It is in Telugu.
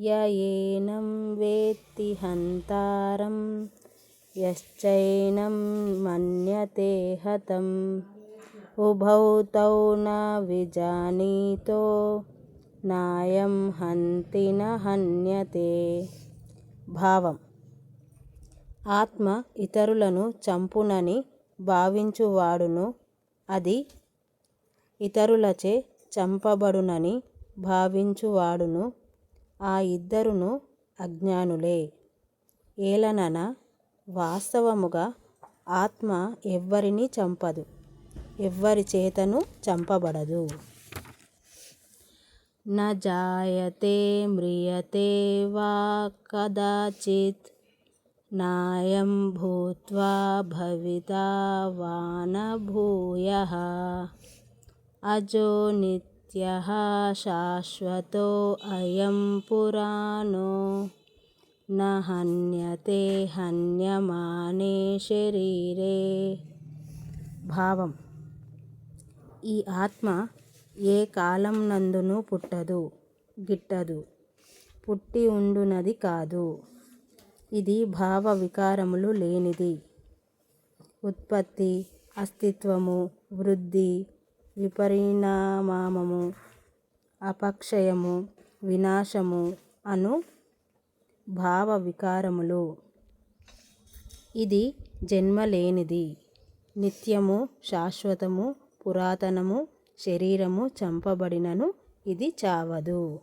యయేనం వేత్తి హంతారం యశ్చైనం మన్యతే హతం. ఉభౌ తౌ న విజానీతో నాయం హంతి హన్యతే. భావం. ఆత్మ ఇతరులను చంపునని భావించువాడును అది ఇతరులచే చంపబడునని భావించువాడును. ఆ ఇద్దరును అజ్ఞానులే. ఏలనన వాస్తవముగా ఆత్మ ఎవ్వరినీ చంపదు ఎవ్వరి చేతను చంపబడదు. న జాయతే మ్రియతే వా కదాచిత్ నాయం భూత్వా భవితా వాన భూయ. భూయః అజో నిత్యః శాశ్వతో అయం పురాణో న హన్యతే హన్యమానే శరీరే భావం ఈ ఆత్మ ఏ కాలం నందును పుట్టదు గిట్టదు పుట్టి ఉండునది కాదు. ఇది భావ వికారములు లేనిది. ఉత్పత్తి అస్తిత్వము వృద్ధి విపరిణామము అపక్షయము వినాశము అను భావ వికారములు ఇది జన్మ లేనిది నిత్యము శాశ్వతము పురాతనము శరీరము చంపబడినను ఇది చావదు.